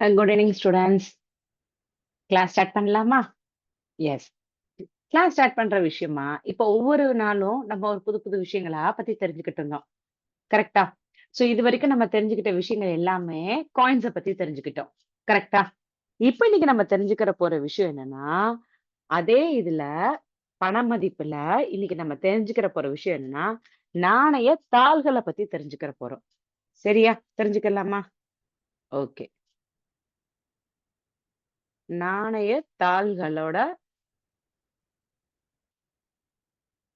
Good evening, students. Class start பண்ணலாமா? Yes class start பண்ற விஷயமா? இப்போ ஒவ்வொரு நாளும் நம்ம ஒரு புது புது விஷயங்களா பத்தி தெரிஞ்சுக்கிட்டு இருந்தோம். கரெக்டா சோ இது வரைக்கும் நம்ம தெரிஞ்சுக்கிட்ட விஷயங்கள் எல்லாமே காயின்ஸ பத்தி தெரிஞ்சுக்கிட்டோம். கரெக்டா இப்போ இன்னைக்கு நம்ம தெரிஞ்சுக்கிற போற விஷயம் என்னன்னா அதே இதுல பண மதிப்புல இன்னைக்கு நம்ம தெரிஞ்சுக்கிற போற விஷயம் என்னன்னா நாணய தாள்களை பத்தி தெரிஞ்சுக்கிற போறோம். சரியா? தெரிஞ்சுக்கலாமா? ஓகே நாணய தாள்களோட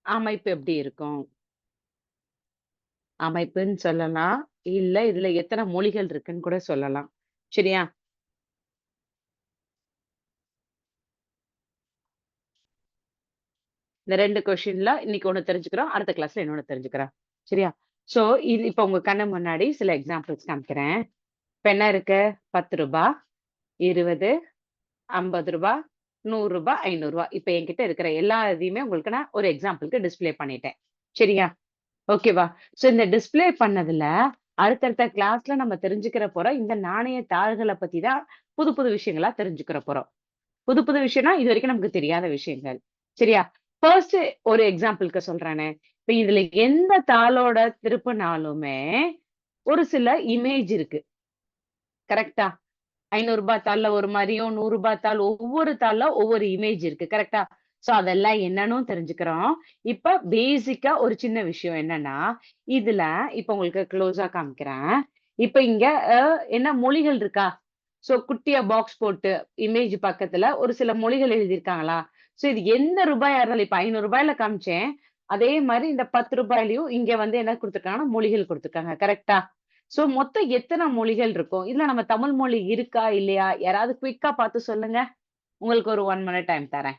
அமைப்பு எப்படி இருக்கும்? அமைப்புன்னு சொல்லலாம். இல்ல இதுல எத்தனை மொழிகள் இருக்குன்னு கூட சொல்லலாம். சரியா? இந்த ரெண்டு கொஸ்டின்ல இன்னைக்கு ஒண்ணு தெரிஞ்சுக்கிறோம். அடுத்த கிளாஸ்ல இன்னொன்னு தெரிஞ்சுக்கிறோம். சரியா? சோ இது இப்ப உங்க கண்ணு முன்னாடி சில எக்ஸாம்பிள்ஸ் காமிக்கிறேன். இப்ப என்ன இருக்கு? பத்து ரூபாய் இருபது ஐம்பது ரூபா நூறு ரூபாய் ஐநூறு ரூபாய் இப்ப என்கிட்ட இருக்கிற எல்லா இதையுமே உங்களுக்கு நான் ஒரு எக்ஸாம்பிளுக்கு டிஸ்பிளே பண்ணிட்டேன். சரியா? ஓகேவா சோ இந்த டிஸ்பிளே பண்ணதுல அடுத்தடுத்த கிளாஸ்ல நம்ம தெரிஞ்சுக்கிற போறோம். இந்த நாணய தாள்களை பத்தி தான் புது புது விஷயங்களா தெரிஞ்சுக்கிற போறோம். புது புது விஷயம்னா இது வரைக்கும் நமக்கு தெரியாத விஷயங்கள். சரியா? ஃபர்ஸ்ட் ஒரு எக்ஸாம்பிளுக்கு சொல்றேனே. இப்ப இதுல எந்த தாளோட திருப்பினாலுமே ஒரு சில இமேஜ் இருக்கு. கரெக்டா ஐநூறு ரூபாய் தாள்ல ஒரு மாதிரியும் நூறு ரூபாய் தாள் ஒவ்வொரு தாள்ல ஒவ்வொரு இமேஜ் இருக்கு கரெக்டா சோ அதெல்லாம் என்னன்னு தெரிஞ்சுக்கிறோம். இப்ப பேசிக்கா ஒரு சின்ன விஷயம் என்னன்னா இதுல இப்ப உங்களுக்கு க்ளோஸா காமிக்கிறேன். இப்ப இங்க என்ன மொழிகள் இருக்கா? சோ குட்டியா பாக்ஸ் போட்டு இமேஜ் பக்கத்துல ஒரு சில மொழிகள் எழுதியிருக்காங்களா? சோ இது எந்த ரூபாயா இருந்தாலும் இப்ப ஐநூறு ரூபாயில காமிச்சேன். அதே மாதிரி இந்த பத்து ரூபாயிலயும் இங்க வந்து என்ன கொடுத்துருக்காங்கன்னா மொழிகள் கொடுத்துருக்காங்க கரெக்டா சோ மொத்தம் எத்தனை மொழிகள் இருக்கும்? இதுல நம்ம தமிழ் மொழி இருக்கா? இல்லையா? யாராவது குயிக்கா பார்த்து சொல்லுங்க. உங்களுக்கு ஒரு ஒன் மினிட் டைம் தரேன்.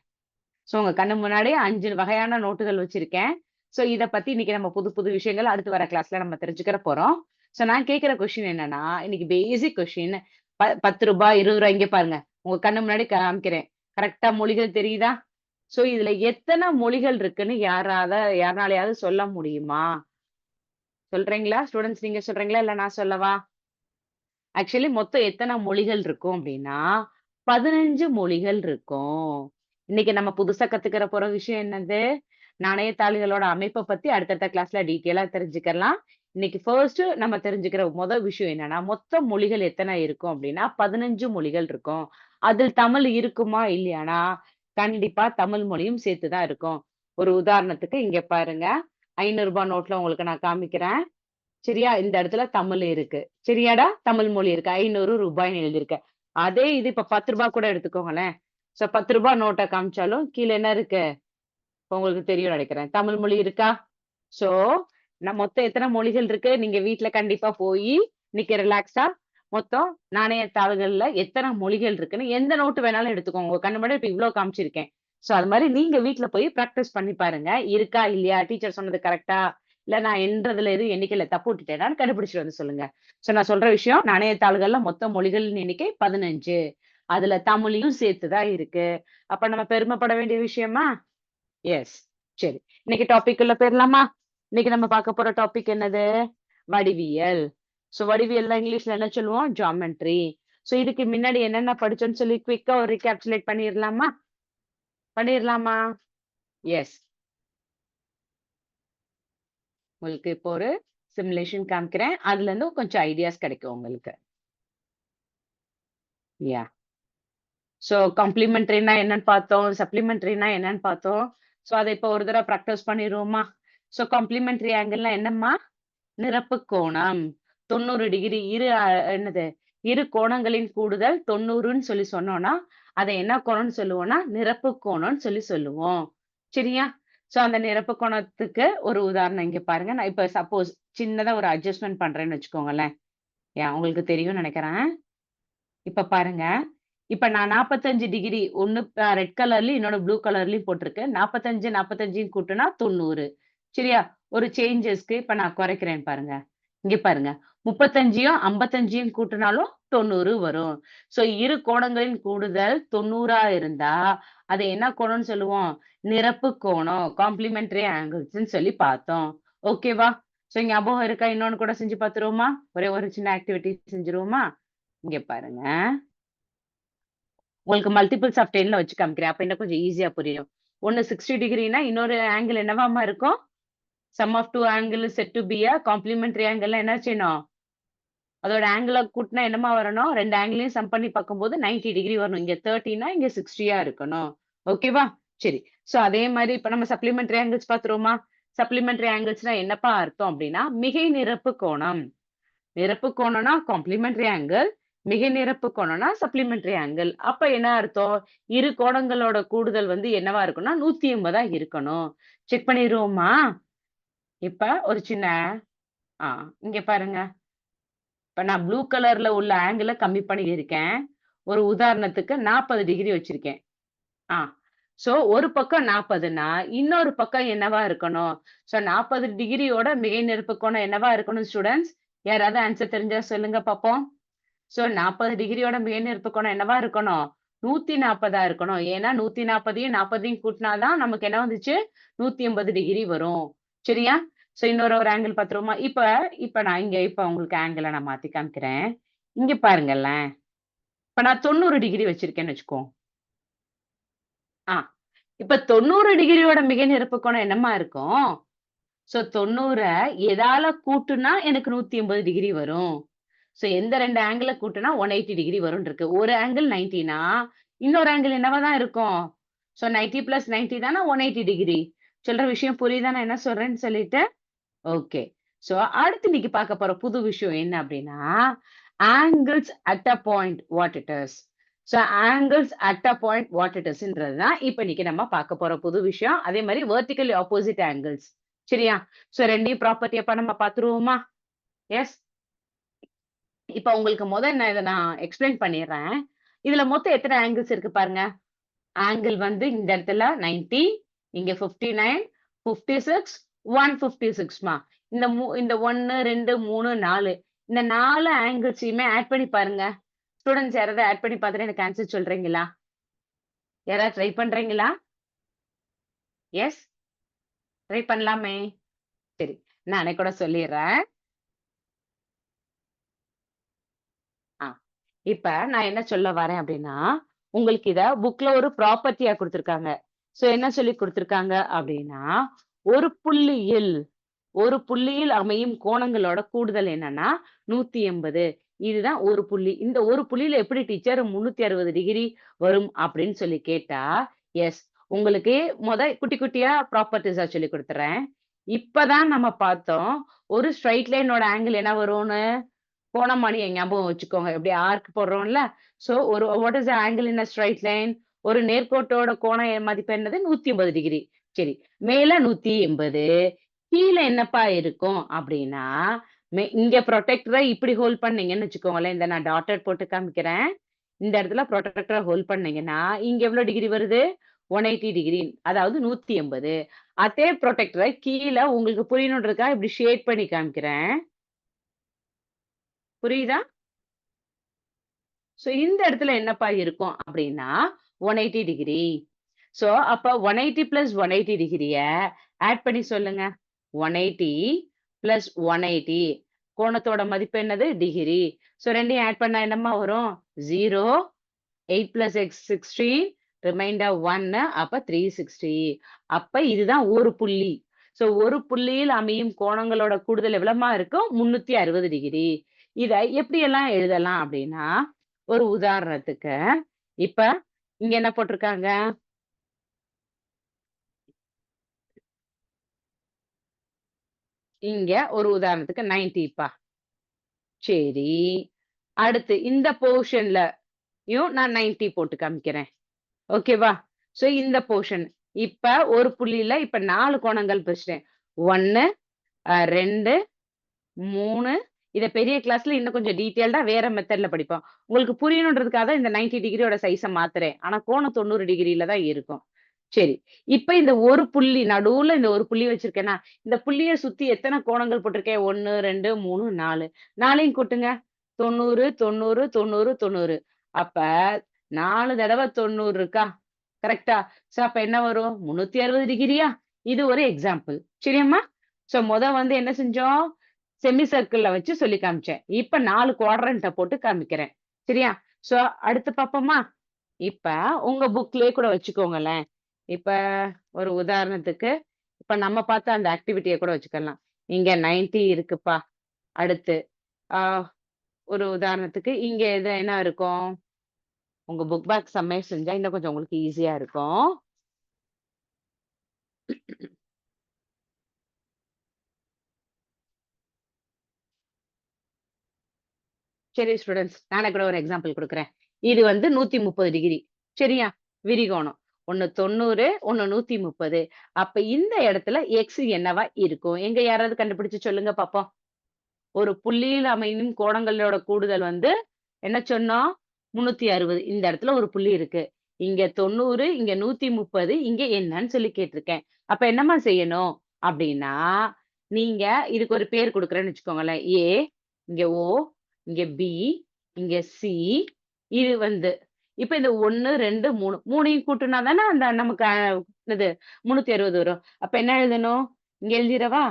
சோ உங்க கண்ணு முன்னாடியே அஞ்சு வகையான நோட்டுகள் வச்சிருக்கேன். சோ இத பத்தி இன்னைக்கு நம்ம புது புது விஷயங்கள் அடுத்து வர கிளாஸ்ல நம்ம தெரிஞ்சுக்கிற போறோம். சோ நான் கேட்கிற கொஸ்டின் என்னன்னா இன்னைக்கு பேசிக் கொஸ்டின் பத்து ரூபாய் இருபது ரூபாய் இங்கே பாருங்க. உங்க கண்ணு முன்னாடி காமிக்கிறேன். கரெக்டா மொழிகள் தெரியுதா? சோ இதுல எத்தனை மொழிகள் இருக்குன்னு யாராவது யாருனாலையாவது சொல்ல முடியுமா? சொல்றீங்களா? ஸ்டூடெண்ட்ஸ் நீங்க சொல்றீங்களா? இல்ல நான் சொல்லவா? ஆக்சுவலி மொத்தம் எத்தனை மொழிகள் இருக்கும் அப்படின்னா பதினஞ்சு மொழிகள் இருக்கும். இன்னைக்கு நம்ம புதுசா கத்துக்கிற போற விஷயம் என்னது? நாணயத்தாளிகளோட அமைப்பை பத்தி அடுத்தடுத்த கிளாஸ்ல டீட்டெயிலா தெரிஞ்சுக்கலாம். இன்னைக்கு ஃபர்ஸ்ட் நம்ம தெரிஞ்சுக்கிற முதல் விஷயம் என்னன்னா மொத்த மொழிகள் எத்தனை இருக்கும் அப்படின்னா பதினஞ்சு மொழிகள் இருக்கும். அதில் தமிழ் இருக்குமா இல்லையானா? கண்டிப்பா தமிழ் மொழியும் சேர்த்துதான் இருக்கும். ஒரு உதாரணத்துக்கு இங்க பாருங்க. ஐநூறு ரூபாய் நோட்ல உங்களுக்கு நான் காமிக்கிறேன். சரியா? இந்த இடத்துல தமிழ் இருக்கு. சரியாடா? தமிழ் மொழி இருக்கு. ஐநூறு ரூபாய்னு எழுதியிருக்க. அதே இது இப்ப பத்து ரூபாய் கூட எடுத்துக்கோங்களேன். சோ பத்து ரூபாய் நோட்டை காமிச்சாலும் கீழே என்ன இருக்கு? உங்களுக்கு தெரியும் நினைக்கிறேன். தமிழ் மொழி இருக்கா? சோ நான் மொத்தம் எத்தனை மொழிகள் இருக்கு? நீங்க வீட்டுல கண்டிப்பா போய் இன்னைக்கு ரிலாக்ஸா மொத்தம் நாணயத்தாள்கள்ல எத்தனை மொழிகள் இருக்குன்னு எந்த நோட்டு வேணாலும் எடுத்துக்கோங்க. உங்க கண்ணு மட்டும் இப்ப இவ்வளவு காமிச்சிருக்கேன். ஸோ அது மாதிரி நீங்க வீட்ல போய் ப்ராக்டிஸ் பண்ணி பாருங்க. இருக்கா இல்லையா? டீச்சர் சொன்னது கரெக்டா இல்ல நான் என்றதுல எதுவும் எண்ணிக்கையில தப்பு விட்டுட்டேனான்னு கண்டுபிடிச்சிட்டு வந்து சொல்லுங்க. சோ நான் சொல்ற விஷயம் நாணயத்தாள்கள்ல மொத்த மொழிகளின் எண்ணிக்கை பதினஞ்சு. அதுல தமிழையும் சேர்த்துதான் இருக்கு. அப்ப நம்ம பெருமைப்பட வேண்டிய விஷயமா? எஸ் சரி. இன்னைக்கு டாபிக் உள்ள போயிடலாமா? இன்னைக்கு நம்ம பார்க்க போற டாபிக் என்னது? வடிவியல். சோ வடிவியல்ல இங்கிலீஷ்ல என்ன சொல்லுவோம்? ஜாமெட்ரி ஸோ இதுக்கு முன்னாடி என்னென்ன படிச்சோம்னு சொல்லி குவிக்கா ஒரு கேப்சுலேட் பண்ணிடலாமா? பண்ணிடலாமா எஸ் உங்களுக்கு இப்போ ஒரு சிமுலேஷன் காமிக்கிறேன். அதுல இருந்து கொஞ்சம் ஐடியாஸ் கிடைக்கும் உங்களுக்கு. யா சோ காம்ப்ளிமெண்ட்ரினா என்னன்னு பார்த்தோம். சப்ளிமெண்ட்ரினா என்னன்னு பார்த்தோம். சோ அதை இப்போ ஒரு தடவை ப்ராக்டிஸ் பண்ணிடுவோமா? சோ காம்ப்ளிமெண்ட்ரி ஆங்கிள்னா என்னம்மா? நிரப்பு கோணம். தொண்ணூறு டிகிரி இரு என்னது? இரு கோணங்களின் கூடுதல் தொண்ணூறுன்னு சொல்லி சொன்னோம்னா அதை என்ன கோணம்னு சொல்லுவோம்னா நிரப்பு கோணம்னு சொல்லி சொல்லுவோம். சரியா? சோ அந்த நிரப்பு கோணத்துக்கு ஒரு உதாரணம் இங்க பாருங்க. நான் இப்ப சப்போஸ் சின்னதா ஒரு அட்ஜஸ்ட்மெண்ட் பண்றேன்னு வச்சுக்கோங்களேன். ஏன் உங்களுக்கு தெரியும்னு நினைக்கிறேன். இப்ப பாருங்க. இப்ப நான் 45 டிகிரி ஒன்னு ரெட் கலர்லயும் இன்னொன்னு ப்ளூ கலர்லயும் போட்டிருக்கேன் நாற்பத்தஞ்சு நாற்பத்தஞ்சையும் கூட்டுனா தொண்ணூறு. சரியா? ஒரு சேஞ்சஸ்க்கு இப்ப நான் குறைக்கிறேன் பாருங்க. இங்க பாருங்க. முப்பத்தஞ்சையும் ஐம்பத்தஞ்சையும் கூட்டினாலும் தொண்ணூறு வரும் சோ இரு கோணங்களின் கூடுதல் தொண்ணூறா இருந்தா அதை என்ன கோணம்னு சொல்லுவோம் நிரப்பு கோணம் காம்ப்ளிமெண்டரி ஆங்கிள்ஸ்ன்னு சொல்லி பார்த்தோம் ஓகேவா சோ ஞாபகம் இருக்கா இன்னொன்னு கூட செஞ்சு பார்த்துருவோமா ஒரே ஒரு சின்ன ஆக்டிவிட்டி செஞ்சிருவோமா இங்க பாருங்க. உங்களுக்கு மல்டிபிள்ஸ் ஆஃப் 10ல வச்சு காமிக்கிறேன். அப்ப என்ன கொஞ்சம் ஈஸியா புரியும். ஒண்ணு 60 டிகிரினா இன்னொரு ஆங்கிள் என்னவாம்மா இருக்கும்? Sum of two angle set to be a complementary angle என்ன செய்யணும்? அதோட ஆங்கிள கூட்டினா என்னம்மா வரணும்? ரெண்டு ஆங்கிளையும் சம் பண்ணி பார்க்கும்போது 90 டிகிரி வரணும். இங்க 30னா இங்க 60யா இருக்கணும். ஓகேவா? சரி. சோ அதே மாதிரி இப்ப நம்ம சப்ளிமெண்டரி ஆங்கிள்ஸ் பாத்துருவோமா சப்ளிமெண்டரி ஆங்கிள்ஸ்னா என்னப்பா அர்த்தம் அப்படின்னா மிகை நிரப்பு கோணம். நிரப்பு கோணம்னா காம்ப்ளிமெண்டரி ஆங்கிள். மிகை நிரப்பு கோணம்னா சப்ளிமெண்டரி ஆங்கிள். அப்ப என்ன அர்த்தம்? இரு கோணங்களோட கூடுதல் வந்து என்னவா இருக்கும்னா 180ஆ இருக்கணும். செக் பண்ணிடுவோமா இப்ப ஒரு சின்ன ஆ இங்க பாருங்க. நான் ப்ளூ கலர்ல உள்ள ஆங்கிளை கம்மி பண்ணியிருக்கேன். ஒரு உதாரணத்துக்கு 40 டிகிரி வச்சிருக்கேன். ஆ. சோ ஒரு பக்கம் 40ன்னா, இன்னொரு பக்கம் என்னவா இருக்கணும்? ஸோ நாற்பது டிகிரியோட மிகை நெருப்பு கோணம் என்னவா இருக்கணும் ஸ்டூடண்ட்ஸ்? யாராவது ஆன்சர் தெரிஞ்சா சொல்லுங்க பார்ப்போம் சோ 40 டிகிரியோட மிகை நெருப்பு கோணம் என்னவா இருக்கணும்? 140ஆ இருக்கணும். ஏன்னா நூத்தி நாற்பதையும் நாற்பதையும் கூட்டினாதான் நமக்கு என்ன வந்துச்சு? 180 டிகிரி வரும். சரியா? சோ இன்னொரு ஒரு ஆங்கிள் பாத்துருவோமா இப்ப இப்ப நான் இங்க இப்ப உங்களுக்கு ஆங்கிள நான் மாத்தி காமிக்கிறேன். இங்க பாருங்களேன். இப்ப நான் 90 டிகிரி வச்சிருக்கேன்னு வச்சுக்கோ ஆ. இப்ப 90 டிகிரியோட மிக நெருப்பு கோணம் என்னமா இருக்கும்? சோ 90 எதால கூட்டுனா எனக்கு 180 டிகிரி வரும். சோ எந்த ரெண்டு ஆங்கிள கூட்டுனா 180 டிகிரி வரும் இருக்கு. ஒரு ஆங்கிள் 90னா, இன்னொரு ஆங்கிள் என்னவா தான் இருக்கும்? சோ 90 பிளஸ் 90 தான 180 டிகிரி. சொல்ற விஷயம் புரியுதா நான் என்ன சொல்றேன்னு சொல்லிட்டு? ஓகே. சோ அடுத்து இன்னைக்கு பார்க்க போற புது விஷயம் என்ன அப்படின்னா angles at a point what it is. So angles at a point what it இஸ்ன்றது தான் இப்ப இன்னைக்கு நம்ம பார்க்க போற புது விஷயம். அதே மாதிரி வெர்டிகல்லி ஆப்போசிட் ஆங்கிள்ஸ். சரியா? சோ 2யும் ப்ராப்பர்ட்டி அப்ப நம்ம பார்த்துருவோமா? எஸ். இப்ப உங்களுக்கு முத நான் இத நான் எக்ஸ்பிளைன் பண்ணிடுறேன் இதுல மொத்தம் எத்தனை ஆங்கிள்ஸ் இருக்கு பாருங்க. ஆங்கிள் வந்து இந்த இடத்துல 90, இங்க 59, 56, 156மா. இந்த மூ இந்த 1, 2, 3, 4 இந்த நாலு ஆங்கிள்ஸையுமே ஆட் பண்ணி பாருங்க. ஸ்டூடண்ட்ஸ் யாராவது ஆட் பண்ணி பார்த்துட்டு எனக்கு ஆன்சர் சொல்றீங்களா? யாராவது ட்ரை பண்றீங்களா? எஸ். ட்ரை பண்ணலாமே. சரி. நானே கூட சொல்லிடுறேன் இப்ப நான் என்ன சொல்ல வரேன் அப்படின்னா உங்களுக்கு இத புக்ல ஒரு ப்ராப்பர்ட்டியா கொடுத்துருக்காங்க சோ என்ன சொல்லி கொடுத்துருக்காங்க அப்படின்னா ஒரு புள்ளியில் ஒரு புள்ளியில் அமையும் கோணங்களோட கூடுதல் என்னன்னா 180. இதுதான் ஒரு புள்ளி. இந்த ஒரு புள்ளியில எப்படி டீச்சர் 360 டிகிரி வரும் அப்படின்னு சொல்லி கேட்டா, எஸ். உங்களுக்கு முத குட்டி குட்டியா ப்ராப்பர்ட்டிஸா சொல்லிக் கொடுத்துறேன் இப்பதான் நம்ம பார்த்தோம். ஒரு ஸ்ட்ரைட் லைனோட ஆங்கிள் என்ன வரும்னு? கோணமானிய ஞாபகம் வச்சுக்கோங்க. எப்படி ஆர்க் போடுறோம்ல. சோ ஒரு what is angle in straight line? ஒரு நேர்கோட்டோட கோண மதிப்பு என்னது? 180 டிகிரி. சரி. மேல 180. கீழ என்னப்பா இருக்கும் அப்படின்னா மே இங்க ப்ரொடெக்டரை இப்படி ஹோல்ட் பண்ணீங்கன்னு வச்சுக்கோங்களேன். இந்த நான் டாட்டர் போட்டு காமிக்கிறேன். இந்த இடத்துல ப்ரொடெக்டரை ஹோல்ட் பண்ணீங்கன்னா, இங்க எவ்வளோ டிகிரி வருது? 180 டிகிரி. அதாவது 180. அதே ப்ரொடெக்டரை கீழே உங்களுக்கு புரியணுன்றதுக்காக இப்படி ஷேட் பண்ணி காமிக்கிறேன். புரியுதா? சோ இந்த இடத்துல என்னப்பா இருக்கும் அப்படின்னா ஒன் எயிட்டி டிகிரி. சோ அப்ப 180 பிளஸ் 180 டிகிரிய ஆட் பண்ணி சொல்லுங்க. 180 பிளஸ் 180 கோணத்தோட மதிப்பு என்னது? டிகிரி. ஸோ ரெண்டையும் ஆட் பண்ணா என்னம்மா வரும்? 0 8 பிளஸ் எக்ஸ் 16 ரிமைண்டர் 1 அப்ப 360. அப்ப இதுதான் ஒரு புள்ளி. ஸோ ஒரு புள்ளியில் அமையும் கோணங்களோட கூடுதல் எவ்வளோமா இருக்கும்? 360 டிகிரி. இதை எப்படியெல்லாம் எழுதலாம் அப்படின்னா ஒரு உதாரணத்துக்கு, இப்ப இங்க என்ன போட்டிருக்காங்க? இங்க ஒரு உதாரணத்துக்கு 90ப்பா. சரி. அடுத்து இந்த போர்ஷன்லயும் நான் 90 போட்டு காமிக்கிறேன். ஓகேவா? சோ இந்த போர்ஷன். இப்ப ஒரு புள்ளியில இப்ப நாலு கோணங்கள் பிரிச்சிட்டேன் ஒன்னு ரெண்டு மூணு இத பெரிய கிளாஸ்ல இன்னும் கொஞ்சம் டீட்டெயில்டா வேற மெத்தட்ல படிப்போம். உங்களுக்கு புரியணுன்றதுக்காக தான் இந்த 90 டிகிரியோட சைஸ மாத்துறேன். ஆனா கோணம் 90 டிகிரில தான் இருக்கும். சரி. இப்ப இந்த ஒரு புள்ளி நடுவுல இந்த ஒரு புள்ளி வச்சிருக்கேன்னா இந்த புள்ளிய சுத்தி எத்தன கோணங்கள் போட்டிருக்கேன்? 1, 2, 3, 4. 4யும் கூட்டுங்க. 90, 90, 90, 90. அப்ப நாலு தடவ 90 இருக்கா? கரெக்டா சோ அப்ப என்ன வரும்? 360 டிகிரியா? இது ஒரு எக்ஸாம்பிள். சரியாம்மா? சோ முத வந்து என்ன செஞ்சோம்? செமி சர்க்கிள்ல வச்சு சொல்லி காமிச்சேன். இப்ப நாலு குவாட்ரண்ட்டை போட்டு காமிக்கிறேன். சரியா சோ அடுத்து பாப்போமா இப்ப உங்க புக்லயே கூட வச்சுக்கோங்களேன் இப்ப ஒரு உதாரணத்துக்கு இப்ப நம்ம பார்த்து அந்த ஆக்டிவிட்டியை கூட வச்சுக்கலாம். இங்க 90 இருக்குப்பா அடுத்து. ஆஹ் ஒரு உதாரணத்துக்கு இங்க எது என்ன இருக்கும்? உங்க புக் பேக் சம்மே செஞ்சா இன்னும் கொஞ்சம் உங்களுக்கு ஈஸியா இருக்கும். சரி ஸ்டூடெண்ட்ஸ் நானே கூட ஒரு எக்ஸாம்பிள் கொடுக்குறேன். இது வந்து நூத்தி முப்பது டிகிரி சரியா? விரிகோணம். ஒன்னு தொண்ணூறு ஒன்னு நூத்தி முப்பது அப்ப இந்த இடத்துல எக்ஸ் என்னவா இருக்கும்? எங்க யாராவது கண்டுபிடிச்சு சொல்லுங்க பாப்போம். ஒரு புள்ளியில் அமையும் கோணங்களோட கூடுதல் வந்து என்ன சொன்னோம்? முன்னூத்தி அறுபது இந்த இடத்துல ஒரு புள்ளி இருக்கு. இங்க தொண்ணூறு இங்க நூத்தி முப்பது இங்க என்னன்னு சொல்லி கேட்டிருக்கேன். அப்ப என்னம்மா செய்யணும்? அப்படின்னா நீங்க இதுக்கு ஒரு பேர் கொடுக்குறேன்னு வச்சுக்கோங்களேன். ஏ இங்க ஓ இங்க பி இங்க சி இது வந்து இப்ப இந்த ஒன்னு ரெண்டு மூணு மூணையும் கூட்டினா தானே அந்த நமக்கு அஹ், இது முன்னூத்தி அறுபது வரும். அப்ப என்ன எழுதணும்? இங்க எழுதிடவா?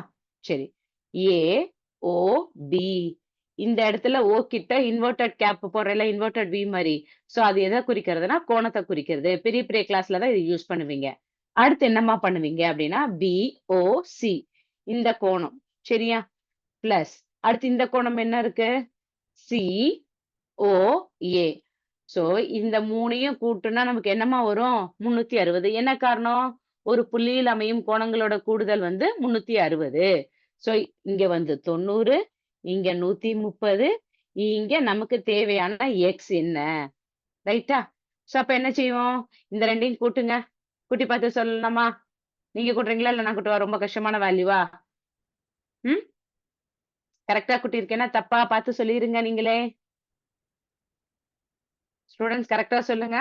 சரி. ஏ ஓ பி இந்த இடத்துல ஓ கிட்ட இன்வெர்டட் கேப் போடுறல இன்வெர்டட் வி மாதிரி. சோ அது எதை குறிக்கிறதுனா கோணத்தை குறிக்கிறது. பெரிய பெரிய கிளாஸ்ல தான் இது யூஸ் பண்ணுவீங்க. அடுத்து என்னம்மா பண்ணுவீங்க அப்படின்னா பி ஓ சி இந்த கோணம். சரியா? பிளஸ் அடுத்து இந்த கோணம் என்ன இருக்கு? சி ஓ ஏ சோ இந்த மூணையும் கூட்டுனா நமக்கு என்னமா வரும்? முன்னூத்தி அறுபது. என்ன காரணம்? ஒரு புள்ளியில் அமையும் கோணங்களோட கூடுதல் வந்து முன்னூத்தி அறுபது. சோ இங்க வந்து தொண்ணூறு இங்க நூத்தி முப்பது இங்க நமக்கு தேவையான எக்ஸ் என்ன? ரைட்டா சோ அப்ப என்ன செய்வோம்? இந்த ரெண்டையும் கூட்டுங்க. கூட்டி பார்த்து சொல்லலாமா நீங்க கூட்டுறீங்களா? இல்ல நான் கூட்டுவா? ரொம்ப கஷ்டமான வேல்யூவா ம்? கரெக்டா கூட்டியிருக்கேன்னா தப்பா பார்த்து சொல்லிருங்க நீங்களே. ஸ்டூடெண்ட்ஸ் கரெக்டா சொல்லுங்க.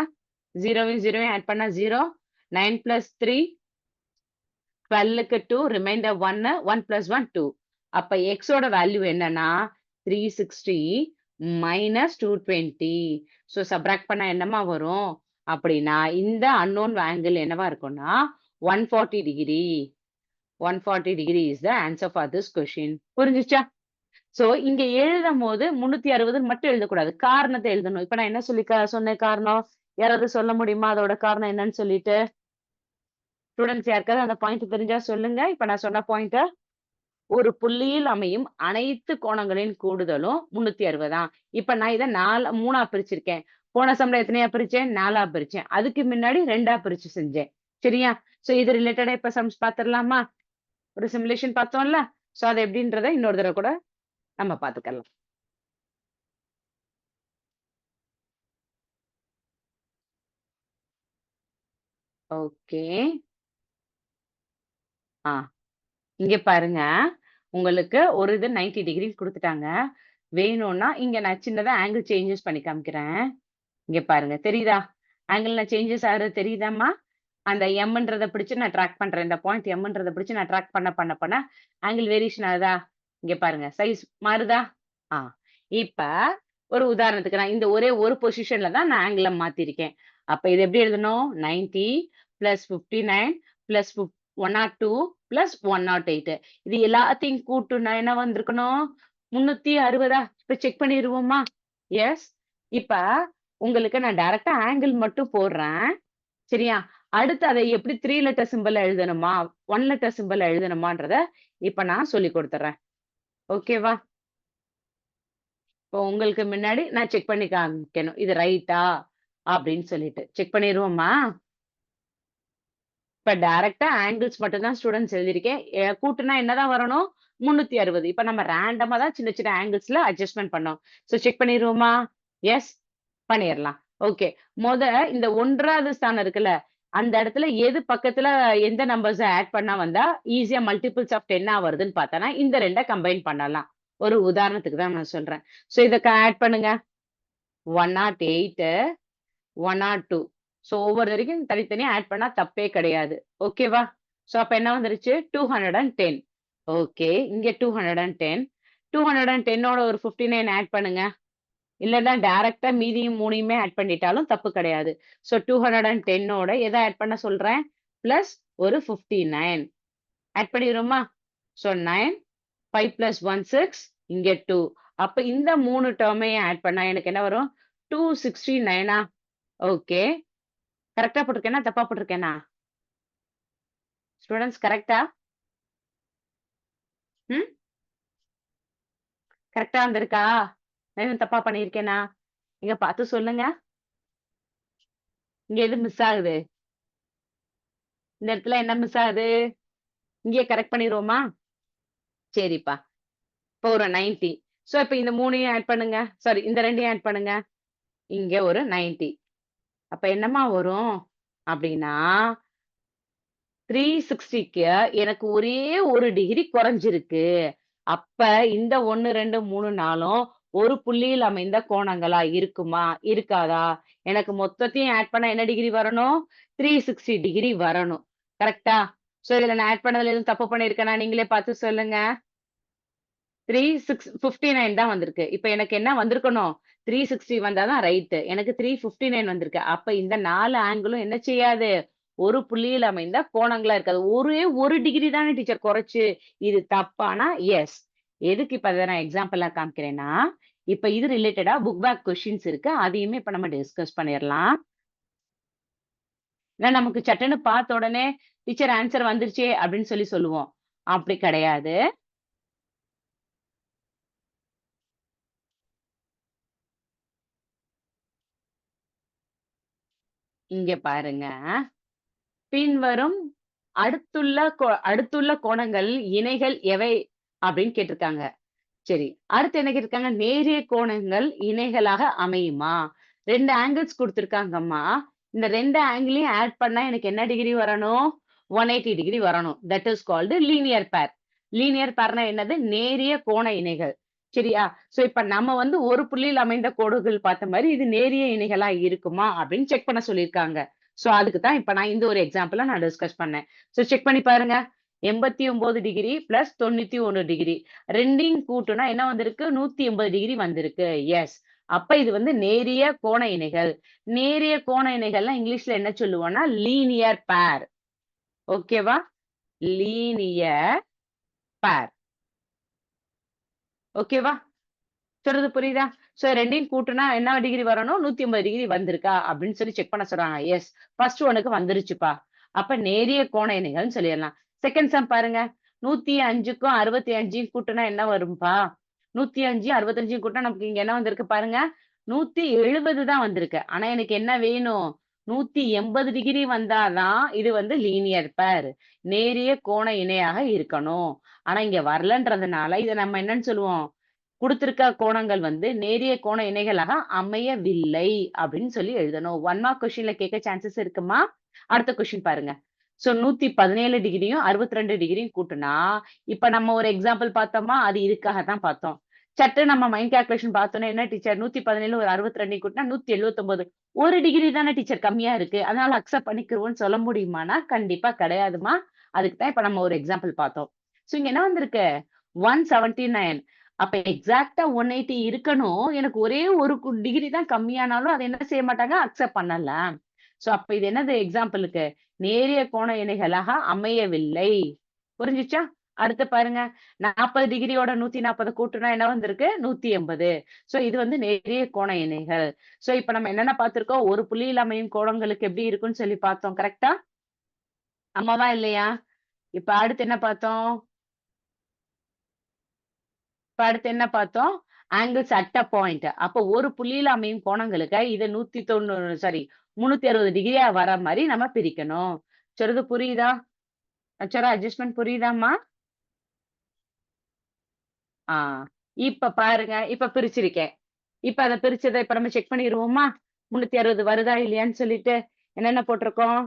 ஜீரோவையும் ஜீரோவையும் ஆட் பண்ண ஜீரோ நைன் பிளஸ் த்ரீ டுவெல்லுக்கு டூ ரிமைண்டர் ஒன்னு ஒன் பிளஸ் ஒன் டூ அப்ப எக்ஸோட வேல்யூ என்னன்னா three sixty minus two twenty so subtract பண்ணா என்னமா வரும்? அப்படின்னா இந்த அன்னோன் ஆங்கிள் என்னவா இருக்கும்னா one forty degree one forty degree is the answer for this question புரிஞ்சிச்சா? சோ இங்க எழுதும் போது முன்னூத்தி அறுபதுன்னு மட்டும் எழுதக்கூடாது. காரணத்தை எழுதணும். இப்ப நான் என்ன சொல்லி சொன்ன காரணம்? யாராவது சொல்ல முடியுமா? அதோட காரணம் என்னன்னு சொல்லிட்டு. ஸ்டூடெண்ட்ஸ் யாருக்காவது அந்த பாயிண்ட் தெரிஞ்சா சொல்லுங்க. இப்ப நான் சொன்ன பாயிண்ட ஒரு புள்ளியில் அமையும் அனைத்து கோணங்களின் கூடுதலும் முன்னூத்தி அறுபதாம் இப்ப நான் இதை நாலு மூணா பிரிச்சிருக்கேன். போன சம்பளம் எத்தனையா பிரிச்சேன்? நாலா பிரிச்சேன். அதுக்கு முன்னாடி ரெண்டா பிரிச்சு செஞ்சேன். சரியா? சோ இது ரிலேட்டடா இப்ப சம்ஸ் பாத்திரலாமா ஒரு சிமுலேஷன் பார்த்தோம்ல? சோ அது எப்படின்றத இன்னொரு தடவை கூட நம்ம பார்த்துக்கலாம் ஓகே. ஆ இங்க பாருங்க. உங்களுக்கு ஒரு இது 90 டிகிரி கொடுத்துட்டாங்க. வேணும்னா இங்க நான் சின்னதா ஆங்கிள் சேஞ்சஸ் பண்ணி காமிக்கிறேன். இங்க பாருங்க தெரியுதா? ஆங்கிள் நான் சேஞ்சஸ் ஆகுறது தெரியுதாம்மா? அந்த எம்ன்றத பிடிச்சு நான் ட்ராக் பண்றேன். இந்த பாயிண்ட் எம்ன்றத பிடிச்சு நான் ட்ராக் பண்ண பண்ண பண்ண ஆங்கிள் வேரியேஷன் ஆகுதா? இங்க பாருங்க சைஸ் மாறுதா? ஆ. இப்ப ஒரு உதாரணத்துக்கு நான் இந்த ஒரே ஒரு பொசிஷன்ல தான் நான் ஆங்கிள மாத்திருக்கேன். அப்ப இது எப்படி எழுதணும்? 90 plus fifty nine plus one nought two plus one nought eight இது எல்லாத்தையும் கூட்டுனா என்ன வந்திருக்கணும்? முன்னூத்தி அறுபதா? இப்ப செக் பண்ணிடுவோமா? எஸ் இப்ப உங்களுக்கு நான் டைரக்டா ஆங்கிள் மட்டும் போடுறேன். சரியா? அடுத்து அதை எப்படி த்ரீ லெட்டர் சிம்பிள் எழுதணுமா? ஒன் லெட்டர் சிம்பிள் எழுதணுமான்றத இப்ப நான் சொல்லி கொடுத்துறேன் ஓகேவா இப்போ உங்களுக்கு முன்னாடி நான் செக் பண்ணி காமிக்கணும். இது ரைட்டா அப்படின்னு சொல்லிட்டு. செக் பண்ணிடுவோமா இப்ப டைரக்டா ஆங்கிள்ஸ் மட்டும் தான் ஸ்டூடெண்ட்ஸ் எழுதியிருக்கேன் கூட்டுனா என்னதான் வரணும்? முன்னூத்தி அறுபது. இப்ப நம்ம ரேண்டமா தான் சின்ன சின்ன ஆங்கிள்ஸ்ல அட்ஜஸ்ட்மெண்ட் பண்ணோம். ஸோ செக் பண்ணிடுவோமா எஸ் பண்ணிடலாம். ஓகே முத இந்த ஒன்றாவது ஸ்தானம் இருக்குல்ல அந்த இடத்துல எது பக்கத்துல எந்த நம்பர்ஸ் ஆட் பண்ணா வந்தா ஈஸியா மல்டிபிள்ஸ் ஆஃப் டென்னா வருதுன்னு பார்த்தோன்னா இந்த ரெண்டை கம்பைன் பண்ணலாம். ஒரு உதாரணத்துக்கு தான் நான் சொல்றேன். ஸோ இதை ஆட் பண்ணுங்க. One nought eight one nought two so ஒவ்வொரு வரைக்கும் தனித்தனியா ஆட் பண்ணா தப்பே கிடையாது. ஓகேவா ஸோ அப்ப என்ன வந்துருச்சு? Two hundred and ten okay இங்க two hundred and ten two hundred and டென்னோட ஒரு ஃபிஃப்டி நைன் ஆட் பண்ணுங்க. இல்லைன்னா டைரக்டா மீதியும் மூணையுமே ஆட் பண்ணிட்டாலும் தப்பு கிடையாது. ஸோ டூ ஹண்ட்ரட் அண்ட் டென்னோட எதை ஆட் பண்ண சொல்றேன்? பிளஸ் ஒரு fifty nine add பண்ணிடுறோமா? So nine five plus one six இங்கே டூ அப்போ இந்த மூணு டேர்மையும் ஆட் பண்ணா எனக்கு என்ன வரும்? டூ சிக்ஸ்டி நைனா ஓகே கரெக்டாக போட்டிருக்கேனா? தப்பா போட்டிருக்கேனா? ஸ்டூடெண்ட்ஸ் கரெக்டா ம்? கரெக்டா வந்திருக்கா? நான் எதுவும் தப்பா பண்ணியிருக்கேனா? நீங்க பார்த்து சொல்லுங்க. இங்க எது மிஸ் ஆகுது? இந்த இடத்துல என்ன மிஸ் ஆகுது? இங்கே கரெக்ட் பண்ணிடுவோமா சரிப்பா. இப்போ ஒரு நைன்டி ஸோ இப்போ இந்த மூணையும் ஆட் பண்ணுங்க. சாரி இந்த ரெண்டையும் ஆட் பண்ணுங்க. இங்க ஒரு நைன்டி அப்ப என்னமா வரும்? அப்படின்னா த்ரீ சிக்ஸ்டிக்கு எனக்கு ஒரே ஒரு டிகிரி குறைஞ்சிருக்கு. அப்ப இந்த ஒன்னு ரெண்டு மூணு நாளும் ஒரு புள்ளியில் அமைந்த கோணங்களா? இருக்குமா? இருக்காதா? எனக்கு மொத்தத்தையும் ஆட் பண்ண என்ன டிகிரி வரணும்? த்ரீ சிக்ஸ்டி டிகிரி வரணும். கரெக்டா சோ இதுல நான் ஆட் பண்ணதுல எதுவும் தப்பு பண்ணிருக்கேனா நீங்களே பார்த்து சொல்லுங்க. த்ரீ சிக்ஸ் பிப்டி நைன் தான் வந்திருக்கு. இப்ப எனக்கு என்ன வந்திருக்கணும்? த்ரீ சிக்ஸ்டி வந்தாதான் ரைட்டு எனக்கு த்ரீ பிப்டி நைன் வந்திருக்கு. அப்ப இந்த நாலு ஆங்கிளும் என்ன செய்யாது? ஒரு புள்ளியில் அமைந்த கோணங்களா இருக்காது. ஒரே ஒரு டிகிரி தானே டீச்சர் குறைச்சு. இது தப்பானா? எஸ் எதுக்கு இப்ப அதை நான் எக்ஸாம்பிளா காமிக்கிறேன்னா இப்ப இது ரிலேட்டடா புக் பேக் கொஸ்டின்ஸ் இருக்கு. அதையுமே இப்ப நம்ம டிஸ்கஸ் பண்ணிடலாம் ஏன்னா நமக்கு சட்டுன்னு பார்த்த உடனே டீச்சர் ஆன்சர் வந்துருச்சே அப்படின்னு சொல்லி சொல்லுவோம். அப்படி கிடையாது. இங்க பாருங்க. பின்வரும் அடுத்துள்ள கோ- அடுத்துள்ள கோணங்கள் இணைகள் எவை? அப்படின்னு கேட்டிருக்காங்க. சரி அடுத்து என்ன கேட்டிருக்காங்க? நேரிய கோணங்கள் இணைகளாக அமையுமா? ரெண்டு ஆங்கிள்ஸ் கொடுத்துருக்காங்கம்மா. இந்த ரெண்டு ஆங்கிளையும் ஆட் பண்ணா எனக்கு என்ன டிகிரி வரணும்? ஒன் எயிட்டி டிகிரி வரணும். That is called linear pair linear பேர்னா என்னது? நேரிய கோண இணைகள். சரியா? சோ இப்ப நம்ம வந்து ஒரு புள்ளியில் அமைந்த கோடுகள் பார்த்த மாதிரி இது நேரிய இணைகளா இருக்குமா அப்படின்னு செக் பண்ண சொல்லியிருக்காங்க. சோ அதுக்கு தான் இப்ப நான் இந்த ஒரு எக்ஸாம்பிள நான் டிஸ்கஸ் பண்ணேன். சோ செக் பண்ணி பாருங்க. எண்பத்தி ஒன்பது டிகிரி பிளஸ் தொண்ணூத்தி ஒன்று டிகிரி. ரெண்டையும் கூட்டுனா என்ன வந்திருக்கு? நூத்தி எண்பது டிகிரி வந்திருக்கு. எஸ் அப்ப இது வந்து நேரிய கோண இணைகள். நேரிய கோண இணைகள்லாம் இங்கிலீஷ்ல என்ன சொல்லுவோம்னா? லீனியர் பேர் ஓகேவா லீனியர் பேர் ஓகேவா சொல்றது புரியுதா? சோ ரெண்டையும் கூட்டுனா என்ன டிகிரி வரணும்? நூத்தி ஐம்பது டிகிரி வந்திருக்கா? அப்படின்னு சொல்லி செக் பண்ண சொல்றாங்க. எஸ் ஃபர்ஸ்ட் ஒனுக்கு வந்துருச்சுப்பா. அப்ப நேரிய கோண இணைகள்னு சொல்லிடலாம். செகண்ட் சம் பாருங்க. நூத்தி அஞ்சுக்கும் அறுபத்தி அஞ்சையும் கூட்டுனா என்ன வரும்பா? நூத்தி அஞ்சு அறுபத்தஞ்சையும் கூட்டினா நமக்கு இங்க என்ன வந்திருக்கு பாருங்க. நூத்தி எழுபது தான் வந்திருக்கு. ஆனா எனக்கு என்ன வேணும்? நூத்தி எண்பது டிகிரி வந்தாதான் இது வந்து லீனியர் பேர். நேரிய கோண இணையாக இருக்கணும். ஆனா இங்க வரலன்றதுனால இதை நம்ம என்னன்னு சொல்லுவோம்? கொடுத்திருக்க கோணங்கள் வந்து நேரிய கோண இணைகளாக அமையவில்லை அப்படின்னு சொல்லி எழுதணும். ஒன் மார்க் கொஸ்டின்ல கேட்க சான்சஸ் இருக்குமா? அடுத்த கொஸ்டின் பாருங்க. சோ நூத்தி பதினேழு டிகிரியும் அறுபத்தி ரெண்டு டிகிரியும் கூட்டுனா இப்ப நம்ம ஒரு எக்ஸாம்பிள் பார்த்தோமா? அது இதுக்காக தான் பார்த்தோம். சட்டு நம்ம மைண்ட் கால்குலேஷன் பார்த்தோன்னா என்ன டீச்சர் நூத்தி பதினேழு ஒரு அறுபத்தி ரெண்டு கூட்டினா நூத்தி எழுபத்தி ஒன்பது ஒரு டிகிரி தானே டீச்சர் கம்மியா இருக்கு. அதனால அக்செப்ட் பண்ணிக்கிறோம்னு சொல்ல முடியுமானா? கண்டிப்பா கிடையாதுமா. அதுக்கு தான் இப்ப நம்ம ஒரு எக்ஸாம்பிள் பார்த்தோம். ஸோ இங்க என்ன வந்திருக்கு? ஒன் செவன்டி நைன் அப்ப எக்ஸாக்டா ஒன் எயிட்டி இருக்கணும். எனக்கு ஒரே ஒரு டிகிரி தான் கம்மியானாலும் அதை என்ன செய்ய மாட்டாங்க? அக்செப்ட் பண்ணல. சோ அப்ப இது என்னது எக்ஸாம்பிளுக்கு நேரிய கோண இணைகளாக அமையவில்லை. புரிஞ்சிச்சா? அடுத்து பாருங்க. நாற்பது டிகிரியோட நூத்தி நாற்பது கூட்டுனா என்ன வந்திருக்கு? நூத்தி எண்பது. சோ இது வந்து நேரிய கோண இணைகள் சோ இப்ப நம்ம என்னென்ன பார்த்திருக்கோம்? ஒரு புள்ளியில் அமையும் கோணங்களுக்கு எப்படி இருக்குன்னு சொல்லி பார்த்தோம். கரெக்டா அம்மாவா இல்லையா? இப்ப அடுத்து என்ன பார்த்தோம்? இப்ப அடுத்து என்ன பார்த்தோம்? ஆங்கிள்ஸ் அட் அ பாயிண்ட் அப்ப ஒரு புள்ளியில அமையும் கோணங்களுக்கு இதை நூத்தி தொண்ணூறு சாரி முன்னூத்தி அறுபது டிகிரியா வர மாதிரி நம்ம பிரிக்கணும். சொல்றது புரியுதா? சொல்ற அட்ஜஸ்ட்மெண்ட் புரியுதாம்மா? ஆஹ் இப்ப பாருங்க இப்ப பிரிச்சிருக்கேன். இப்ப அதை பிரிச்சதை இப்ப நம்ம செக் பண்ணிடுவோமா? முன்னூத்தி அறுபது வருதா இல்லையான்னு சொல்லிட்டு என்னென்ன போட்டிருக்கோம்?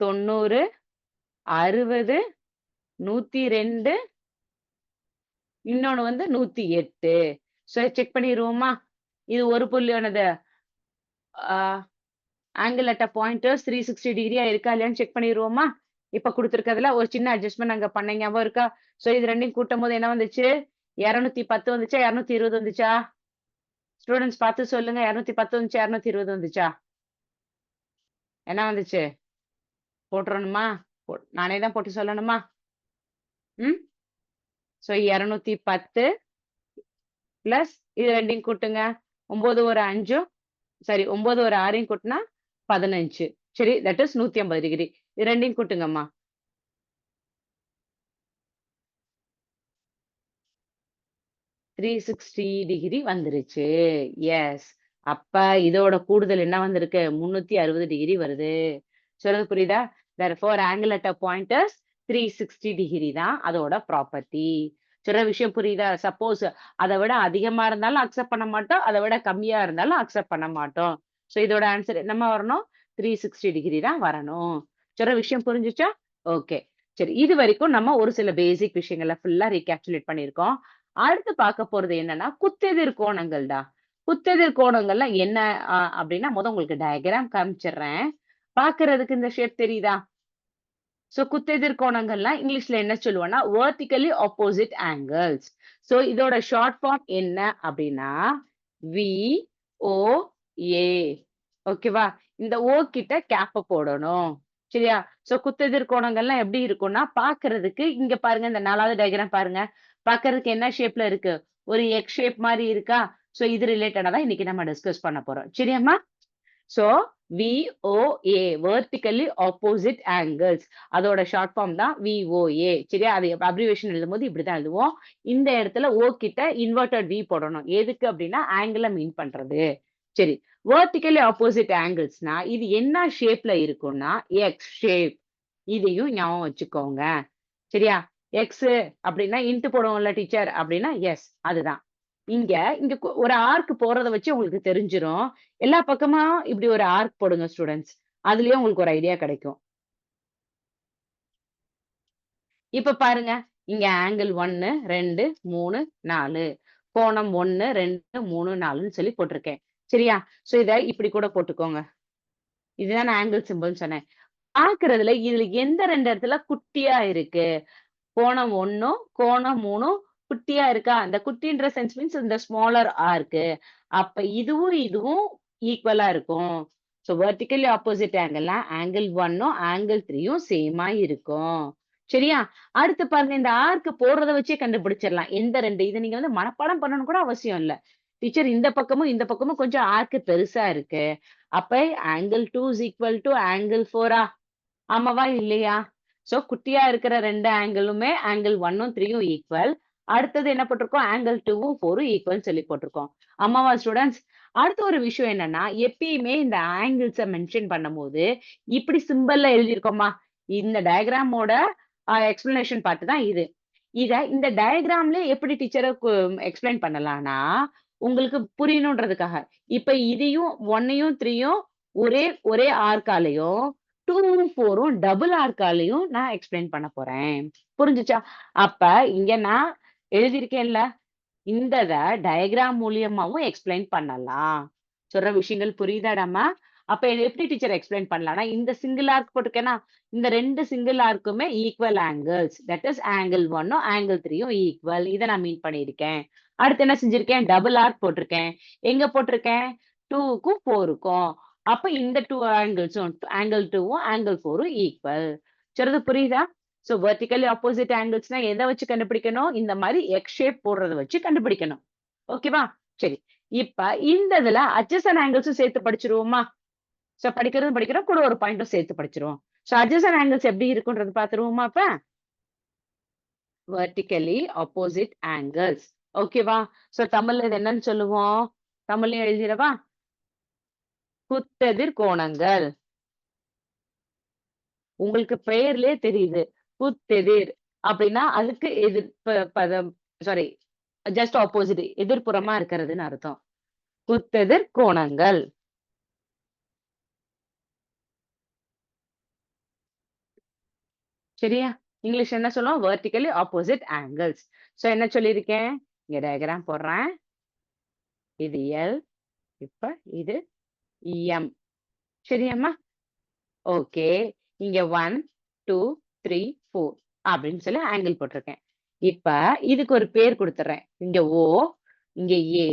தொண்ணூறு அறுபது நூத்தி ரெண்டு இன்னொன்னு வந்து நூத்தி எட்டு. சோ செக் பண்ணிடுவோமா? இது ஒரு புள்ளியானது angle at pointers three sixty டிகிரியா இருக்கா இல்லையான்னு செக் பண்ணிடுவோமா இப்ப கொடுத்துருக்கிறதுல ஒரு சின்ன அட்ஜஸ்ட்மெண்ட் அங்க பண்ணீங்க இருக்கா? சோ இது ரெண்டையும் கூட்டும் போது என்ன வந்துச்சு? இருநூத்தி பத்து வந்துச்சா? இருநூத்தி இருபது வந்துச்சா? ஸ்டூடெண்ட்ஸ் பார்த்து சொல்லுங்க. இருநூத்தி பத்து வந்துச்சா? இருநூத்தி இருபது வந்துச்சா? என்ன வந்துச்சு? போட்டுறணுமா? நானே தான் போட்டு சொல்லணுமா? ம்? ஸோ இரநூத்தி பத்து பிளஸ் இது ரெண்டையும் கூட்டுங்க. ஒன்பது ஒரு அஞ்சும் சரி ஒன்பது ஒரு ஆறையும் கூட்டினா பதினஞ்சு. சரி தட் இஸ் நூத்தி ஐம்பது டிகிரி இது ரெண்டையும் கூட்டுங்கம்மா. த்ரீ சிக்ஸ்டி டிகிரி வந்துருச்சு. எஸ் அப்ப இதோட கூடுதல் என்ன வந்திருக்கு? முன்னூத்தி அறுபது டிகிரி வருது. சொல்றது புரியுதா? Therefore for at a point three sixty degree தான் அதோட ப்ராப்பர்ட்டி சொல்ற விஷயம் புரியுதா? சப்போஸ் அதை விட அதிகமா இருந்தாலும் அக்செப்ட் பண்ண மாட்டோம். அதை விட கம்மியா இருந்தாலும் அக்செப்ட் பண்ண மாட்டோம். ஸோ இதோட ஆன்சர் என்னமா வரணும்? த்ரீ சிக்ஸ்டி டிகிரி தான் வரணும். சொல்ற விஷயம் புரிஞ்சுச்சா? ஓகே சரி இது வரைக்கும் நம்ம ஒரு சில பேசிக் விஷயங்களை ஃபுல்லா ரீகேப்சுலேட் பண்ணியிருக்கோம். அடுத்து பார்க்க போறது என்னன்னா குத்தெதிர் தான் குத்தெதிர் கோணங்கள்லாம் என்ன அப்படின்னா முத உங்களுக்கு டயக்ராம் காமிச்சிடுறேன். பாக்குறதுக்கு இந்த ஷேப் தெரியுதா? சோ குத்தெதிர் கோணங்கள்லாம் இங்கிலீஷ்ல என்ன சொல்லுவோம்னா வேர்டிக்கலி ஆப்போசிட் ஆங்கிள்ஸ் சோ இதோட ஷார்ட் ஃபார்ம் என்ன அப்படின்னா வி ஓ ஏ. ஓகேவா இந்த ஓ கிட்ட கேப்ப போடணும். சரியா? சோ குத்தெதிர் கோணங்கள்லாம் எப்படி இருக்கும்னா பாக்குறதுக்கு இங்க பாருங்க இந்த நாலாவது டயக்ராம் பாருங்க. பாக்குறதுக்கு என்ன ஷேப்ல இருக்கு? ஒரு எக் ஷேப் மாதிரி இருக்கா? சோ இது ரிலேட்டடா தான் இன்னைக்கு நம்ம டிஸ்கஸ் பண்ண போறோம். சரியாம்மா? So VOA vertically opposite angles அதோட ஷார்ட் ஃபார்ம் தான் விஓஏ சரியா? அது அப்ரிவேஷன் எழுதும்போது இப்படிதான் எழுதுவோம். இந்த இடத்துல ஓ கிட்ட இன்வெர்டட் வி போடணும். எதுக்கு அப்படின்னா ஆங்கிள மீன் பண்றது. சரி வேர்டிக்கலி ஆப்போசிட் ஆங்கிள்ஸ்னா இது என்ன ஷேப்ல இருக்கும்னா எக்ஸ் ஷேப் இதையும் ஞாபகம் வச்சுக்கோங்க. சரியா? எக்ஸ் அப்படின்னா இன்ட்டு போடுவோம்ல டீச்சர் அப்படின்னா எஸ் அதுதான். இங்க இங்க ஒரு ஆர்க் போறத வச்சு உங்களுக்கு தெரிஞ்சிரும். எல்லா பக்கமா இப்படி ஒரு ஆர்க் போடுங்க ஸ்டூடெண்ட்ஸ் அதுலயே உங்களுக்கு ஒரு ஐடியா கிடைக்கும். இப்ப பாருங்க. இங்க ஆங்கிள் ஒன்னு ரெண்டு மூணு நாலு. கோணம் ஒன்னு ரெண்டு மூணு நாலுன்னு சொல்லி போட்டிருக்கேன். சரியா? சோ இத இப்படி கூட போட்டுக்கோங்க. இதுதான் ஆங்கிள் சிம்பிள்னு சொன்னேன். பாக்குறதுல இதுல எந்த ரெண்டு இடத்துல குட்டியா இருக்கு? கோணம் ஒன்னும் கோணம் மூணும் குட்டியா இருக்கா? அந்த குட்டின்ற சென்ஸ் மீன்ஸ் இந்த ஸ்மாலர் ஆர்க்கு அப்ப இதுவும் இதுவும் ஈக்குவலா இருக்கும். ஸோ வெர்டிக்கலி ஆப்போசிட் ஆங்கிள்னா ஆங்கிள் ஒன்னும் ஆங்கிள் த்ரீயும் சேமா இருக்கும். சரியா? அடுத்து பாருங்க இந்த ஆர்க்கு போடுறத வச்சே கண்டுபிடிச்சிடலாம். எந்த ரெண்டு? இதை நீங்க வந்து மனப்பாடம் பண்ணணும் கூட அவசியம் இல்ல. டீச்சர் இந்த பக்கமும் இந்த பக்கமும் கொஞ்சம் ஆர்க்கு பெருசா இருக்கு. அப்ப angle two is equal to angle ஃபோரா ஆமாவா? இல்லையா? சோ குட்டியா இருக்கிற ரெண்டு ஆங்கிளுமே ஆங்கிள் ஒன்னும் த்ரீயும் ஈக்குவல் அடுத்தது என்ன போட்டிருக்கோம்? ஆங்கிள் டூவும் ஃபோரும் ஈக்குவல் சொல்லி போட்டிருக்கோம். அம்மாவா ஸ்டூடெண்ட்ஸ் அடுத்த ஒரு விஷயம் என்னன்னா எப்பயுமே இந்த ஆங்கிள்ஸை மென்ஷன் பண்ணும்போது இப்படி சிம்பிள்ல எழுதியிருக்கோமா? இந்த டயக்ராமோட எக்ஸ்பிளனேஷன் பார்த்து தான் இது. இத இந்த டயக்ராம்ல எப்படி டீச்சரை எக்ஸ்பிளைன் பண்ணலாம்னா உங்களுக்கு புரியணுன்றதுக்காக. இப்ப இதையும் ஒன்னையும் த்ரீயும் ஒரே ஒரே ஆர்காலையும் டூவும் ஃபோரும் டபுள் ஆர்காலையும் நான் எக்ஸ்பிளைன் பண்ண போறேன். புரிஞ்சுச்சா? அப்ப இங்க நான் எழுதியிருக்கேன்ல இந்த டயக்ராம் மூலியமாவும் எக்ஸ்பிளைன் பண்ணலாம். சொல்ற விஷயங்கள் புரியுதாடாமா அப்ப எப்படி டீச்சர் எக்ஸ்பிளைன் பண்ணலாம்னா இந்த சிங்கிள் ஆர்க் போட்டிருக்கேன்னா இந்த ரெண்டு single ஆர்க்குமே equal angles that is angle ஒன்னும் ஆங்கிள் த்ரீயும் ஈக்குவல் இதை நான் மீன் பண்ணியிருக்கேன். அடுத்து என்ன செஞ்சிருக்கேன்? டபுள் ஆர்க் போட்டிருக்கேன். எங்க போட்டிருக்கேன்? டூக்கும் ஃபோருக்கும் அப்ப இந்த டூ ஆங்கிள்ஸும் ஆங்கிள் டூவும் ஆங்கிள் ஃபோரும் ஈக்குவல் சொல்றது புரியுதா? சோ வெர்டிக்கலி ஆப்போசிட் ஆங்கிள்ஸ்னா எதை வச்சு கண்டுபிடிக்கணும்? இந்த மாதிரி எக்ஸ் ஷேப் போடுறத வச்சு கண்டுபிடிக்கணும். ஓகேவா சரி. இப்ப இந்த இதுல அட்ஜஸ்டன் ஆங்கிள்ஸும் சேர்த்து படிச்சிருவோமா? ஸோ படிக்கிறது படிக்கிறோம் கூட ஒரு பாயிண்ட்டும் சேர்த்து படிச்சிருவோம். ஸோ அட்ஜசன் ஆங்கிள்ஸ் எப்படி இருக்குன்றது பாத்துருவோமா அப்ப? வெர்டிகலி ஆப்போசிட் ஆங்கிள்ஸ் ஓகேவா சோ தமிழ்ல இது என்னன்னு சொல்லுவோம்? தமிழ்லயும் எழுதிடவா? குத்தெதிர் கோணங்கள். உங்களுக்கு பெயர்லயே தெரியுது. குத்தெதிர். அப்படின்னா அதுக்கு எதிர் பதம் சாரி ஜஸ்ட் ஆப்போசிட் எதிர்ப்புறமா இருக்கிறதுன்னு அர்த்தம். குத்தெதிர் கோணங்கள். சரியா? இங்கிலீஷ் என்ன சொல்லுவோம் வெர்டிகலி ஆப்போசிட் ஆங்கிள்ஸ் சோ என்ன சொல்லியிருக்கேன்? இங்க டயக்ராம் போடுறேன். இது எல் இப்ப இது எம் சரியாம்மா? ஓகே இங்க ஒன் டூ த்ரீ ஃபோர் அப்படின்னு சொல்லி ஆங்கிள் போட்டிருக்கேன். இப்ப இதுக்கு ஒரு பேர் கொடுத்துட்றேன். இங்க ஓ இங்க ஏ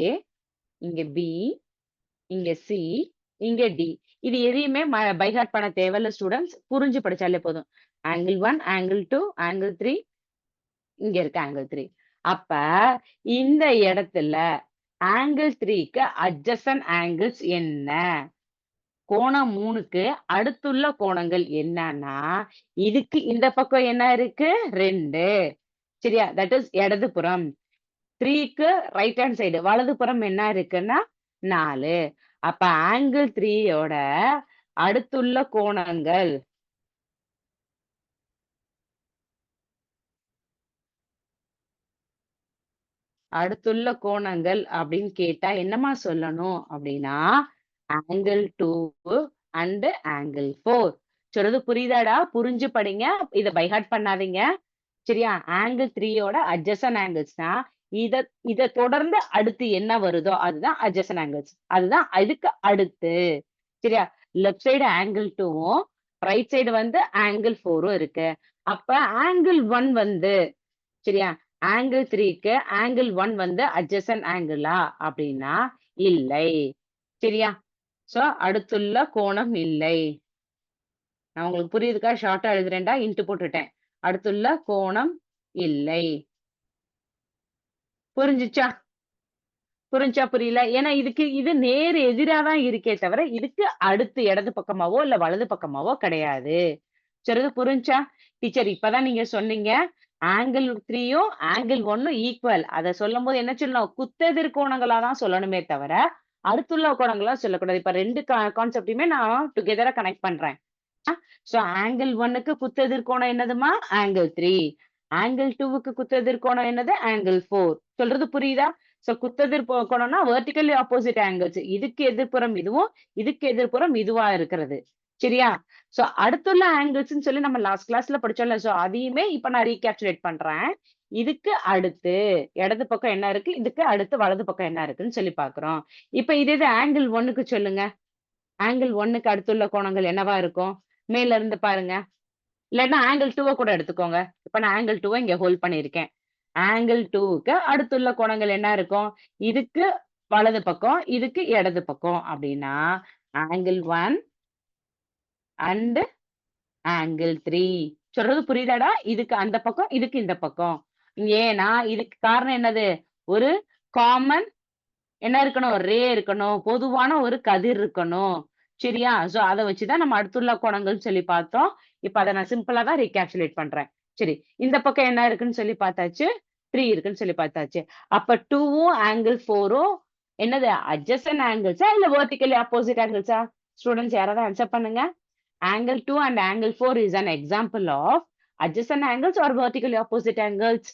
இங்க பி இங்க சி இங்க டி இது எதையுமே பைஹார்ட் பண்ண தேவையில்ல ஸ்டூடெண்ட்ஸ் புரிஞ்சு படிச்சாலே போதும். Angle one angle two angle three இங்க இருக்கு ஆங்கிள் த்ரீ அப்ப இந்த இடத்துல ஆங்கிள் த்ரீக்கு அட்ஜசன் ஆங்கிள்ஸ் என்ன? கோணம் மூணுக்கு அடுத்துள்ள கோணங்கள் என்னன்னா இதுக்கு இந்த பக்கம் என்ன இருக்கு? ரெண்டு. சரியா? தட் இஸ் இடதுபுறம். த்ரீக்கு ரைட் ஹேண்ட் சைடு வலதுபுறம் என்ன இருக்குன்னா நாலு. அப்ப ஆங்கிள் த்ரீயோட அடுத்துள்ள கோணங்கள் அடுத்துள்ள கோணங்கள் அப்படின்னு கேட்டா என்னமா சொல்லணும் அப்படின்னா angle two and angle four சொல்றது புரியுதாடா? புரிஞ்சு படிங்க. இதை பைஹார்ட் பண்ணாதீங்க. சரியா? ஆங்கிள் த்ரீயோட அட்ஜசன் ஆங்கிள்ஸ்னா இத இத தொடர்ந்து அடுத்து என்ன வருதோ அதுதான் அட்ஜசன் ஆங்கிள்ஸ் அதுதான் அதுக்கு அடுத்து. சரியா? லெஃப்ட் சைடு ஆங்கிள் டூவும் ரைட் சைடு வந்து ஆங்கிள் ஃபோரும் இருக்கு. அப்ப ஆங்கிள் ஒன் வந்து சரியா? ஆங்கிள் த்ரீக்கு ஆங்கிள் ஒன் வந்து அட்ஜசன் ஆங்கிளா அப்படின்னா இல்லை. சரியா? சோ அடுத்துள்ள கோணம் இல்லை. நான் உங்களுக்கு புரியுதுக்கா? ஷார்ட்டா எழுதுறேன்டா இன்ட்டு போட்டுட்டேன். அடுத்துள்ள கோணம் இல்லை. புரிஞ்சுச்சா? புரிஞ்சா புரியல? ஏன்னா இதுக்கு இது நேர் எதிரா தான் இருக்கே தவிர இதுக்கு அடுத்து இடது பக்கமாவோ இல்ல வலது பக்கமாவோ கிடையாது. சரி புரிஞ்சா? டீச்சர் இப்பதான் நீங்க சொன்னீங்க. ஆங்கிள் த்ரீயும் ஆங்கிள் ஒன்னும் ஈக்குவல் அதை சொல்லும் போது என்ன சொல்லணும்? குத்தெதிர் கோணங்களா தான் சொல்லணுமே தவிர அடுத்துள்ள கோணங்களா சொல்லக்கூடாது. இப்ப ரெண்டு கான்செப்டையுமே நான் டுகெதரா கனெக்ட் பண்றேன். சோ ஆங்கிள் ஒன்னுக்கு குத்தெதிர் கோணம் என்னதுமா? ஆங்கிள் த்ரீ ஆங்கிள் டூவுக்கு குத்தெதிர் கோணம் என்னது? ஆங்கிள் ஃபோர் சொல்றது புரியுதா? சோ குத்தெதிர் கோணம்னா வெர்டிகலி ஆப்போசிட் ஆங்கிள்ஸ் இதுக்கு எதிர்ப்புறம் இதுவும் இதுக்கு எதிர்ப்புறம் இதுவா இருக்கிறது. சரியா? சோ அடுத்துள்ள ஆங்கிள்ஸ்னு சொல்லி நம்ம லாஸ்ட் கிளாஸ்ல படிச்சோம்ல. சோ அதையுமே இப்ப நான் ரீகேப்சுலேட் பண்றேன். இதுக்கு அடுத்து இடது பக்கம் என்ன இருக்கு? இதுக்கு அடுத்து வலது பக்கம் என்ன இருக்குன்னு சொல்லி பாக்குறோம் இப்ப இதே இது ஆங்கிள் ஒன்னுக்கு சொல்லுங்க. ஆங்கிள் ஒன்னுக்கு அடுத்துள்ள கோணங்கள் என்னவா இருக்கும்? மேல இருந்து பாருங்க. இல்லைன்னா ஆங்கிள் டூவை கூட எடுத்துக்கோங்க. இப்ப நான் ஆங்கிள் டூவை இங்க ஹோல்ட் பண்ணியிருக்கேன். ஆங்கிள் டூவுக்கு அடுத்துள்ள கோணங்கள் என்ன இருக்கும்? இதுக்கு வலது பக்கம் இதுக்கு இடது பக்கம். அப்படின்னா angle one and angle three சொல்றது புரியுதாடா? இதுக்கு அந்த பக்கம் இதுக்கு இந்த பக்கம். ஏன்னா இதுக்கு காரணம் என்னது? ஒரு காமன் என்ன இருக்கணும்? ரே இருக்கணும். பொதுவான ஒரு கதிர் இருக்கணும். சரியா? சோ அதை வச்சுதான் நம்ம அடுத்துள்ள கோணங்கள் சொல்லி பார்த்தோம். இப்ப அதை நான் சிம்பிளா தான் ரீகேப்சுலேட் பண்றேன். சரி இந்த பக்கம் என்ன இருக்குன்னு சொல்லி பார்த்தாச்சு? த்ரீ இருக்குன்னு சொல்லி பார்த்தாச்சு. அப்ப டூவும் ஆங்கிள் ஃபோரும் என்னது? அட்ஜஸ்டன் ஆங்கிள்ஸா இல்ல வேர்டிக்கலி ஆப்போசிட் ஆங்கிள்ஸா ஸ்டூடெண்ட்ஸ் யாராவது ஆன்சர் பண்ணுங்க. Angle 2 and angle 4 is an example of adjacent angles or vertically opposite angles.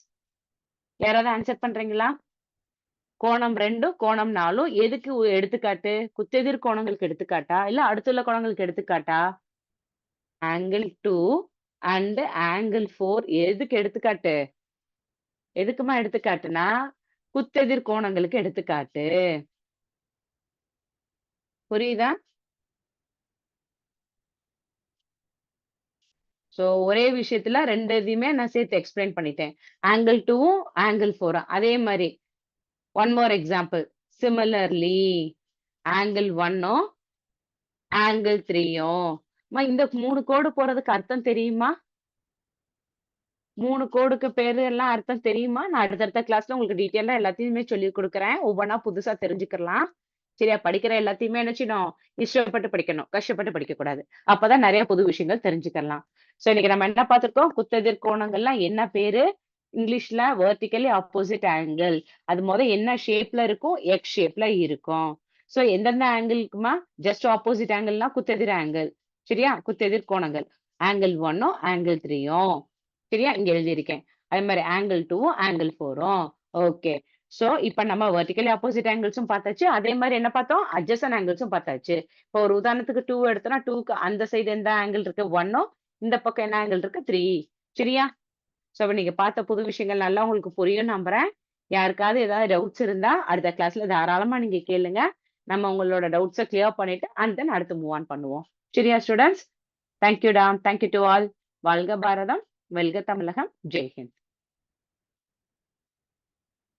யாராவது ஆன்சர் பண்றீங்களா? கோணம் ரெண்டு கோணம் நாலும் எதுக்கு எடுத்துக்காட்டு? குத்தெதிர் கோணங்களுக்கு எடுத்துக்காட்டா? இல்ல அடுத்துள்ள கோணங்களுக்கு எடுத்துக்காட்டா? Angle two and angle four எதுக்கு எடுத்துக்காட்டு? எதுக்குமா எடுத்துக்காட்டுனா? குத்தெதிர் கோணங்களுக்கு எடுத்துக்காட்டு. புரியுதா? ஸோ ஒரே விஷயத்துல ரெண்டு இதையுமே நான் சேர்த்து எக்ஸ்பிளைன் பண்ணிட்டேன். ஆங்கிள் டூவும் ஆங்கிள் ஃபோரும் அதே மாதிரி one more example similarly angle ஒன்னும் ஆங்கிள் த்ரீயும் இந்த மூணு கோடு போறதுக்கு அர்த்தம் தெரியுமா? மூணு கோடுக்கு பேரு எல்லாம் அர்த்தம் தெரியுமா? நான் அடுத்தடுத்த கிளாஸ்ல உங்களுக்கு டீட்டெயிலா எல்லாத்தையுமே சொல்லி கொடுக்குறேன். ஒவ்வொன்றா புதுசா தெரிஞ்சுக்கலாம். சரியா? படிக்கிற எல்லாத்தையுமே என்ன செய்யணும்? இஷ்டப்பட்டு படிக்கணும். கஷ்டப்பட்டு படிக்க கூடாது அப்பதான் நிறைய புது விஷயங்கள் தெரிஞ்சுக்கலாம். சோ இன்னைக்கு நம்ம என்ன பார்த்திருக்கோம்? குத்தெதிர் கோணங்கள்லாம் என்ன பேரு? இங்கிலீஷ்ல வெர்டிகலி ஆப்போசிட் ஆங்கிள் அது முத என்ன ஷேப்ல இருக்கும்? எக் ஷேப்ல இருக்கும். சோ எந்தெந்த ஆங்கிளுக்குமா ஜஸ்ட் ஆப்போசிட் ஆங்கிள்னா குத்தெதிர் ஆங்கிள் சரியா? குத்தெதிர் கோணங்கள். ஆங்கிள் ஒன்னும் ஆங்கிள் த்ரீயும் சரியா? இங்க எழுதியிருக்கேன். அதே மாதிரி ஆங்கிள் டூவும் ஆங்கிள் ஃபோரும் ஓகே சோ இப்ப நம்ம வெர்டிகலி ஆப்போசிட் ஆங்கிள்ஸும் பார்த்தாச்சு. அதே மாதிரி என்ன பார்த்தோம்? அட்ஜஸ்டன் ஆங்கிள்ஸும் பார்த்தாச்சு. இப்போ ஒரு உதாரணத்துக்கு டூ எடுத்தோம்னா டூக்கு அந்த சைடு எந்த ஆங்கிள் இருக்கு? ஒன்னோ இந்த பக்கம் என்ன ஆங்கிள் இருக்கு? த்ரீ சரியா? சோ அப்ப நீங்க பார்த்த புது விஷயங்கள் நல்லா உங்களுக்கு புரியும் நம்புறேன். யாருக்காவது ஏதாவது டவுட்ஸ் இருந்தா அடுத்த கிளாஸ்ல தாராளமா நீங்க கேளுங்க. நம்ம உங்களோட டவுட்ஸை கிளியர் பண்ணிட்டு அண்ட் தென் அடுத்து மூவ் ஆன் பண்ணுவோம். சரியா ஸ்டூடெண்ட்ஸ் தேங்க்யூ டா தேங்க்யூ டு ஆல் வாழ்க பாரதம். வெல்க தமிழகம். ஜெய்ஹிந்த்